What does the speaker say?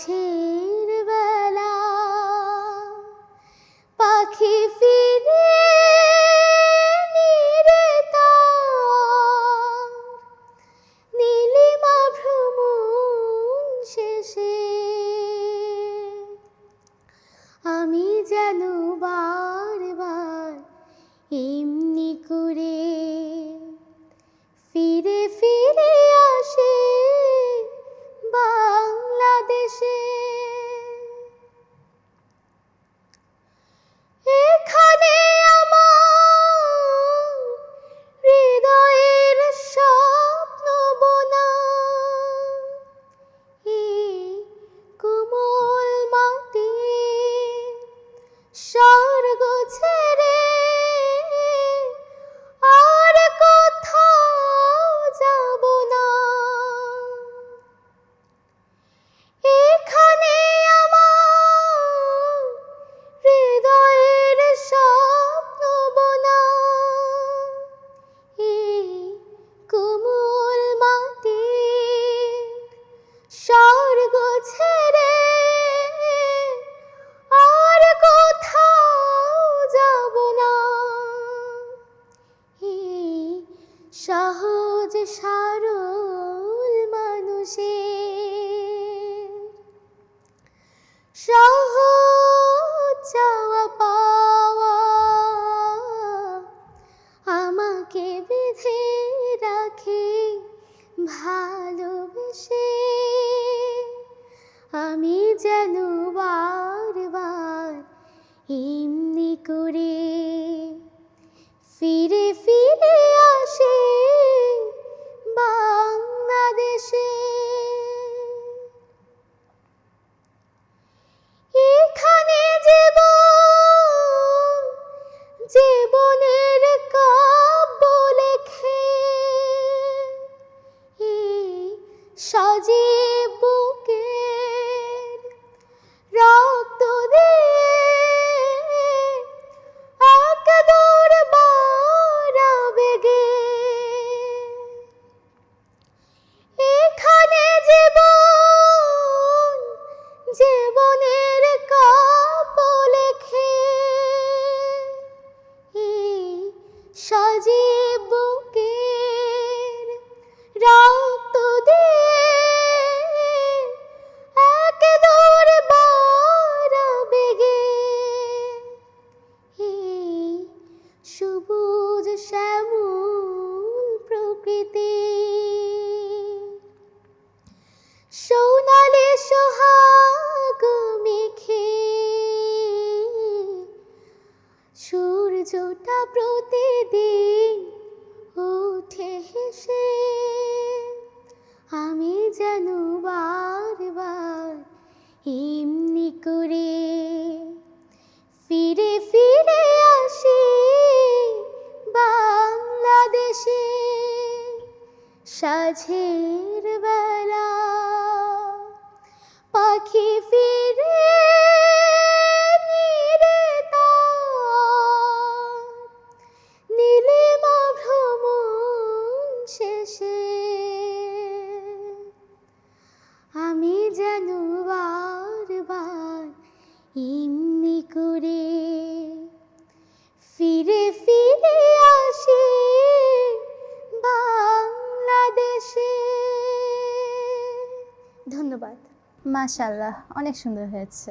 সাঝের বেলা পাখি ফিরে নীলিমা শেষে আমি যেন বারবার এমনি করে করে ফিরে ফিরে আসে বাংলাদেশে। এখানে জীবন জীবনের কাব্য লেখে। এই সজীব সজীব সূর্যটা প্রতিদিন উঠে হেসে আমি যেন বারবার এমনি করে ফিরে ফিরে আসি বাংলাদেশে সাঝের ধন্যবাদ। মাশাল্লাহ অনেক সুন্দর হয়েছে।